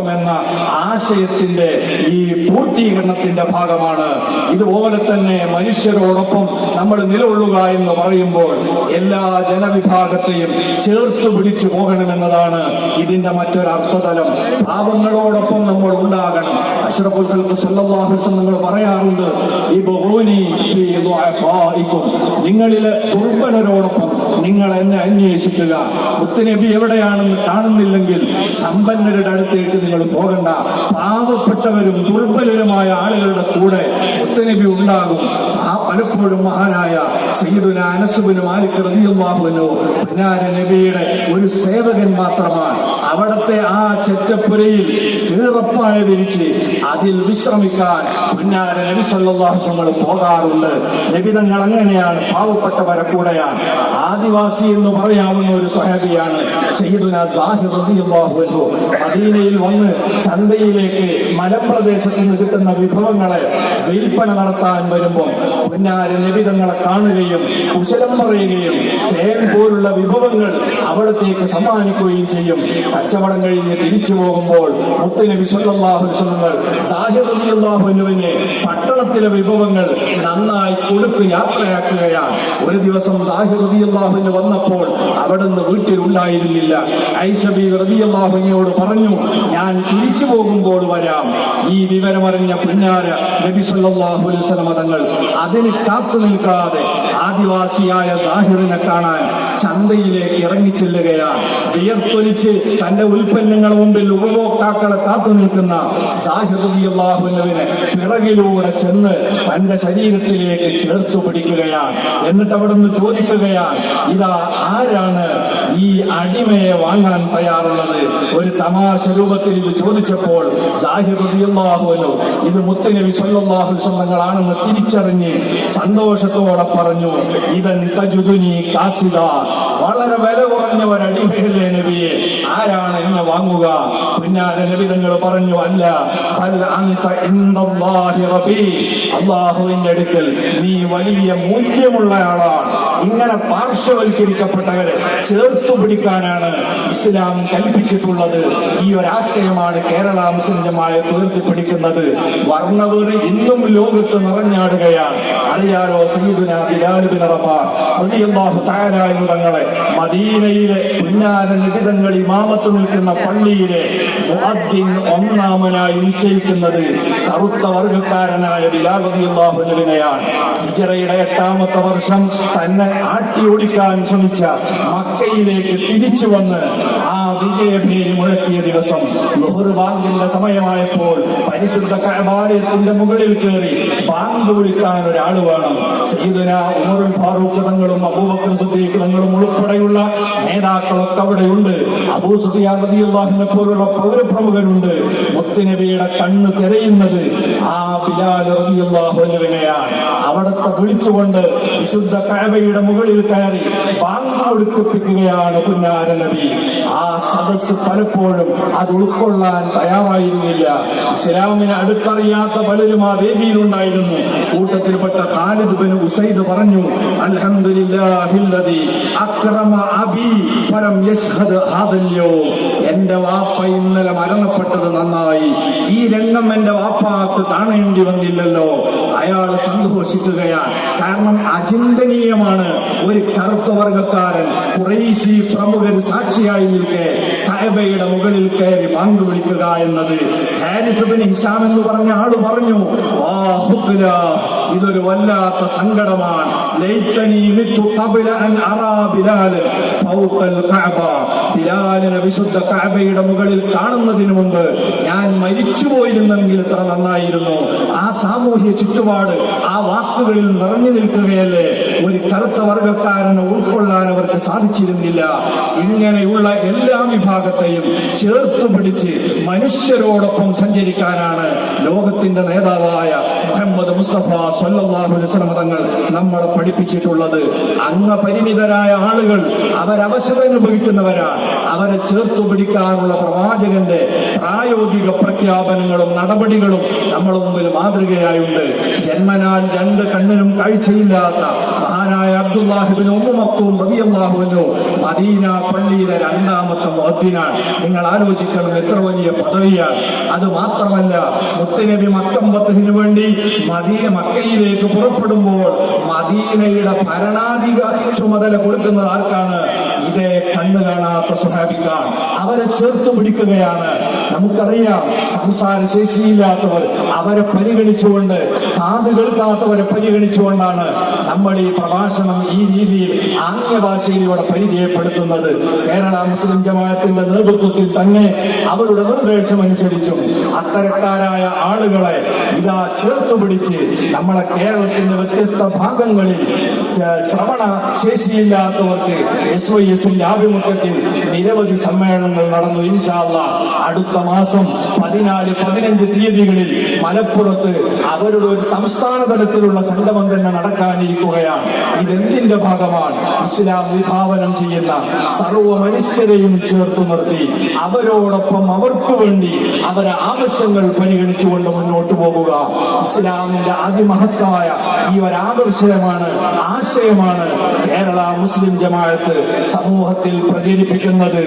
എന്ന ആശയത്തിന്റെ ഈ പൂർത്തീകരണത്തിന്റെ ഭാഗമാണ്. ഇതുപോലെ തന്നെ മനുഷ്യരോടൊപ്പം നമ്മൾ നിലകൊള്ളുക എന്ന് പറയുമ്പോൾ എല്ലാ ജനവിഭാഗത്തെയും ചേർത്ത് പിടിച്ചു പോകണമെന്നതാണ് ഇതിന്റെ മറ്റൊരു അർത്ഥതലം. പാവങ്ങളോടൊപ്പം നമ്മൾ ഉണ്ടാകണം. അഷ്റഫുൽ നിങ്ങൾ പറയാറുണ്ട് ഈ നിങ്ങളിലെ ദുർബലരോടൊപ്പം നിങ്ങൾ എന്നെ അന്വേഷിക്കുക. മുത്തുനബി എവിടെയാണെന്ന് കാണുന്നില്ലെങ്കിൽ സമ്പന്നരുടെ അടുത്തേക്ക് നിങ്ങൾ പോകണ്ട. പാവപ്പെട്ടവരും ദുർബലരുമായ ആളുകളുടെ കൂടെ മുത്തുനബി ഉണ്ടാകും. ആ പലപ്പോഴും മഹാനായ സയ്യിദുന അനസുബിന് മാലിക് റളിയല്ലാഹുവിനോ പിന്നാര നബിയുടെ ഒരു സേവകൻ മാത്രമാണ്. അവിടത്തെ ആ ചെറ്റപ്പുരയിൽ കീറപ്പായ വിരിച്ച് അതിൽ വിശ്രമിക്കാൻ പിന്നാര നബി സല്ലാഹു നമ്മൾ പോകാറുണ്ട്. നബിതങ്ങൾ അങ്ങനെയാണ് പാവപ്പെട്ടവരെ കൂടെയാണ്. ആദിവാസി എന്ന് പറയാവുന്ന ഒരു സഹാബിയാണ് മദീനയിൽ വന്ന് ചന്തയിലേക്ക് മലപ്രദേശത്ത് നിന്ന് കിട്ടുന്ന വിഭവങ്ങളെ വിൽപ്പന നടത്താൻ വരുമ്പോൾ പിന്നാര ലഭിതങ്ങളെ കാണുകയും കുശലം പറയുകയും തേൻ പോലുള്ള വിഭവങ്ങൾ അവിടത്തേക്ക് സമ്മാനിക്കുകയും ചെയ്യും. കച്ചവടം കഴിഞ്ഞ് തിരിച്ചു പോകുമ്പോൾ മുത്തനബി സുല്ലാഹു വസല്ലം സാഹിബ് അൻഹുവിനെ പട്ടണത്തിലെ വിഭവങ്ങൾ നന്നായി കൊടുത്ത് യാത്രയാക്കുകയാണ്. ഒരു ദിവസം സാഹിബ് റളിയല്ലാഹുവിന് വന്നപ്പോൾ അവിടുന്ന് വീട്ടിലുണ്ടായിരുന്നില്ല. ഐഷബി റളിയല്ലാഹുവിനോട് പറഞ്ഞു ഞാൻ തിരിച്ചു പോകുമ്പോൾ വരാം. ഈ വിവരമറിഞ്ഞ പിന്നാര നബി വസല്ലം തങ്ങൾ അതിന് കാത്തു നിൽക്കാതെ ആദിവാസിയായ സാഹിറിനെ കാണാൻ ചന്തയിലേക്ക് ഇറങ്ങിച്ചെല്ലുകയാണ്. വിയർത്തൊലിച്ച് തന്റെ ഉൽപ്പന്നങ്ങളുടെ മുമ്പിൽ ഉപഭോക്താക്കളെ കാത്തു നിൽക്കുന്ന സാഹിറുവിനെ പിറകിലൂടെ ചെന്ന് തന്റെ ശരീരത്തിലേക്ക് ചേർത്തു പിടിക്കുകയാണ്. എന്നിട്ട് അവിടുന്ന് ചോദിക്കുകയാ ഇതാ ആരാണ് ഈ അടിമയെ വാങ്ങാൻ തയ്യാറുള്ളത്? ഒരു തമാശ രൂപത്തിൽ ഇത് ചോദിച്ചപ്പോൾ സാഹിറുദിയല്ലാഹുവനോ ഇത് മുത്തുനബി സല്ലാഹു സ്വന്തങ്ങളാണെന്ന് തിരിച്ചറിഞ്ഞ് സന്തോഷത്തോടെ പറഞ്ഞു ഇതൻ തജുദുനി കാസിദ വളരെ വില കുറഞ്ഞ ഒരു അടിമയല്ലേ നബിയെ? ആരാണ് എന്നെ വാങ്ങുക. പിന്നാലെ നബി തങ്ങൾ പറഞ്ഞു അല്ല അള്ളാഹുവിന്റെ അടുക്കൽ നീ വലിയ മൂല്യമുള്ള ആളാണ്. ഇങ്ങനെ പാർശ്വവൽക്കരിക്കപ്പെട്ടവരെ ചേർത്തു പിടിക്കാനാണ് ഇസ്ലാം കൽപ്പിച്ചിട്ടുള്ളത്. ഈ ഒരാശയമാണ് കേരള മുസ്ലിം ജമാഅത്ത് ഉയർത്തിപ്പിടിക്കുന്നത്. വർണവേറി ഇന്നും ലോകത്ത് നിറഞ്ഞാടുകയാണ്. അറിയാലോ സയ്യിദുന ബിലാൽ ബിൻ റബാഹ് റളിയല്ലാഹു തആല തങ്ങളെ മദീനയിലെ പുന്നാര നികിതങ്ങൾ ഇമാമത്ത് നിൽക്കുന്ന പള്ളിയിലെ മുഅദ്ദിൻ ഒന്നാമനായി നിശ്ചയിക്കുന്നത് കറുത്ത വർഗക്കാരനായ അൻഹുവിനെയാണ് ഹിജറയുടെ എട്ടാമത്തെ വർഷം തന്നെ ആട്ടി ഓടിക്കാൻ ശ്രമിച്ച മക്കയിലേക്ക് തിരിച്ചു വന്ന് വിജയഭേരി മുഴക്കിയ ദിവസം ബാങ്കിന്റെ സമയമായപ്പോൾ പരിശുദ്ധ കഴമാലയത്തിന്റെ മുകളിൽ കയറി ബാങ്ക് വിളിക്കാൻ ഒരാൾ വേണം. സീതന ഉമറുൽ ഫാറൂഖ് തങ്ങളും അബൂബക്കർ സുദ്ദീഖ് തങ്ങളും ഉൾപ്പെടെയുള്ള നേതാക്കളൊക്കെ അവിടെയുണ്ട്. അബൂ സുഫിയാൻ റളിയല്ലാഹുവിനെ പോലുള്ള പൗരപ്രമുഖരുണ്ട് മുത്തുനബിയുടെ കണ്ണ് തിരയുന്നത് ആ ബിലാൽ അവിടത്തെ വിളിച്ചുകൊണ്ട് വിശുദ്ധ കഅബയുടെ മുകളിൽ കയറി ബാങ്ക് കൊടുപ്പിക്കുകയാണ് പുന്നാര നബി. ആ സദസ് പലപ്പോഴും അത് ഉൾക്കൊള്ളാൻ തയ്യാറായിരുന്നില്ല. ഇസ്ലാമിനെ അടുത്തറിയാത്ത പലരും ആ വേദിയിലുണ്ടായിരുന്നു. കൂട്ടത്തിൽപ്പെട്ട ഖാലിദ് ബിൻ ഉസൈദ് പറഞ്ഞു അൽഹംദുലില്ലാഹില്ലദി അക്രമ അബി ഫലം യശ്ഹദ് ഹാദൽ യൗം എന്റെ വാപ്പ ഇന്നലെ മരണപ്പെട്ടത് നന്നായി. ഈ രംഗം എന്റെ വാപ്പാക്ക് കാണേണ്ടി വന്നില്ലല്ലോ. അയാൾ സന്തോഷിക്കുകയാണ്. കാരണം അചിന്തനീയമാണ്. ഒരു കറുത്ത വർഗക്കാരൻ കുറേശി പ്രമുഖർ സാക്ഷിയായി നിൽക്കെ കഅബയുടെ മുകളിൽ കയറി പങ്കു വിളിക്കുക എന്നത് ഹാരിസ് ഹിഷാം എന്ന് പറഞ്ഞ ആൾ പറഞ്ഞു ആ ഇതൊരു വല്ലാത്ത സങ്കടമാണ്. വിശുദ്ധ കഅബയുടെ മുകളിൽ കാണുന്നതിന് മുമ്പ് ഞാൻ മരിച്ചു പോയിരുന്നെങ്കിൽ ഇത്ര നന്നായിരുന്നു. ആ സാമൂഹ്യ ചുറ്റുപാട് ആ വാക്കുകളിൽ നിറഞ്ഞു നിൽക്കുകയല്ലേ? ഒരു കറുത്ത വർഗക്കാരനെ ഉൾക്കൊള്ളാൻ അവർക്ക് സാധിച്ചിരുന്നില്ല. ഇങ്ങനെയുള്ള എല്ലാ വിഭാഗത്തെയും ചേർത്ത് പിടിച്ച് മനുഷ്യരോടൊപ്പം സഞ്ചരിക്കാനാണ് ലോകത്തിന്റെ നേതാവായ മുഹമ്മദ് മുസ്തഫ വസല്ലം തങ്ങൾ നമ്മളെ പഠിപ്പിച്ചിട്ടുള്ളത് അംഗപരിമിതരായ ആളുകൾ അവരവസരം അനുഭവിക്കുന്നവരാണ് അവരെ ചേർത്തു പിടിക്കാനുള്ള പ്രവാചകന്റെ പ്രായോഗിക പ്രഖ്യാപനങ്ങളും നടപടികളും നമ്മുടെ മുമ്പിൽ മാതൃകയായുണ്ട്. ജന്മനാൽ രണ്ട് കണ്ണിനും കാഴ്ചയില്ലാത്ത മഹാനായ അബ്ദുല്ലാഹിബിൻ ഉമ്മു മക്തൂം റളിയല്ലാഹുവിനു മദീന പള്ളിയിലെ രണ്ടാമത്തെ മുഅദ്ദിനാണ്. നിങ്ങൾ ആലോചിക്കണം എത്ര വലിയ പദവിയാണ്. അത് മാത്രമല്ല മുത്തുനബി മക്കം പത്തിന് വേണ്ടി മദീന മക്കയിലേക്ക് പുറപ്പെടുമ്പോൾ മദീനയുടെ ഭരണാധിക ചുമതല കൊടുക്കുന്നത് ആർക്കാണ്? ഇതേ കണ്ണു കാണാത്ത സുഹാബിക്കാണ് അവരെ ചേർത്ത് പിടിക്കുകയാണ്. നമുക്കറിയാം സംസാര ശേഷിയില്ലാത്തവർ അവരെ പരിഗണിച്ചുകൊണ്ട് കാത് കേൾക്കാത്തവരെ പരിഗണിച്ചുകൊണ്ടാണ് നമ്മൾ ഈ പ്രഭാഷണം ഈ രീതിയിൽ ആംഗ്യഭാഷയിലൂടെ പരിചയപ്പെടുത്തുന്നത്. കേരള മുസ്ലിം ജമാഅത്തിന്റെ നേതൃത്വത്തിൽ തന്നെ അവരുടെ നിർദ്ദേശം അനുസരിച്ചും അത്തരക്കാരായ ആളുകളെ ഇതാ ചേർത്തുപിടിച്ച് നമ്മളെ കേരളത്തിന്റെ വ്യത്യസ്ത ഭാഗങ്ങളിൽ ശ്രവണ ശേഷിയില്ലാത്തവർക്ക് എസ് വൈ എസിന്റെ ആഭിമുഖ്യത്തിൽ നിരവധി സമ്മേളനങ്ങൾ നടന്നു. ഇൻഷാല്ല അടുത്ത മാസം പതിനാല് പതിനഞ്ച് തീയതികളിൽ മലപ്പുറത്ത് അവരുടെ ഒരു സംസ്ഥാന തലത്തിലുള്ള സംഗമം തന്നെ നടക്കാനിരിക്കുകയാണ്. ഇതെന്തിന്റെ ഭാഗമാണ്? ഇസ്ലാം വിഭാവനം ചെയ്യുന്ന സർവ മനുഷ്യരെയും ചേർത്തു നിർത്തി. അവരോടൊപ്പം അവർക്ക് വേണ്ടി അവരെ ആവശ്യങ്ങൾ പരിഗണിച്ചുകൊണ്ട് മുന്നോട്ട് പോകുക. ഇസ്ലാമിന്റെ അതിമഹത്തായ ഈ ഒരു ആദർശമാണ് ആശയമാണ് കേരള മുസ്ലിം ജമാഅത്ത് സമൂഹത്തിൽ പ്രചരിപ്പിക്കുന്നത്.